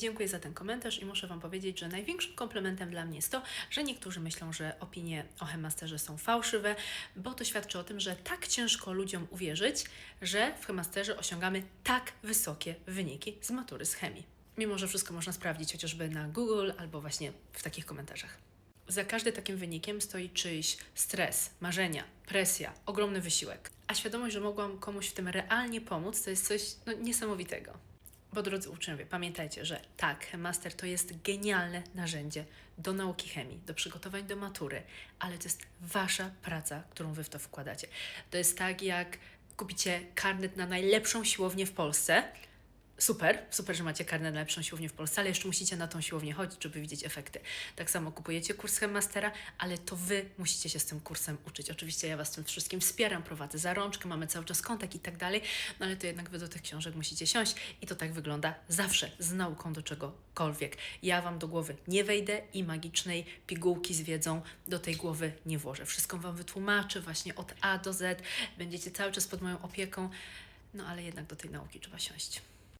Dziękuję za ten komentarz i muszę Wam powiedzieć, że największym komplementem dla mnie jest to, że niektórzy myślą, że opinie o Hemasterze są fałszywe, bo to świadczy o tym, że tak ciężko ludziom uwierzyć, że w Hemasterze osiągamy tak wysokie wyniki z matury z chemii. Mimo, że wszystko można sprawdzić chociażby na Google albo właśnie w takich komentarzach. Za każdym takim wynikiem stoi czyjś stres, marzenia, presja, ogromny wysiłek. A świadomość, że mogłam komuś w tym realnie pomóc, to jest coś no, niesamowitego. Bo drodzy uczniowie, pamiętajcie, że tak, Master to jest genialne narzędzie do nauki chemii, do przygotowań do matury, ale to jest wasza praca, którą wy w to wkładacie. To jest tak, jak kupicie karnet na najlepszą siłownię w Polsce. Super, super, że macie karnet na lepszą siłownię w Polsce, ale jeszcze musicie na tą siłownię chodzić, żeby widzieć efekty. Tak samo kupujecie kurs Mastera, ale to wy musicie się z tym kursem uczyć. Oczywiście ja was tym wszystkim wspieram, prowadzę za rączkę, mamy cały czas kontakt i tak dalej, no ale to jednak wy do tych książek musicie siąść i to tak wygląda zawsze z nauką do czegokolwiek. Ja wam do głowy nie wejdę i magicznej pigułki z wiedzą do tej głowy nie włożę. Wszystko wam wytłumaczę właśnie od A do Z, będziecie cały czas pod moją opieką, no ale jednak do tej nauki trzeba siąść.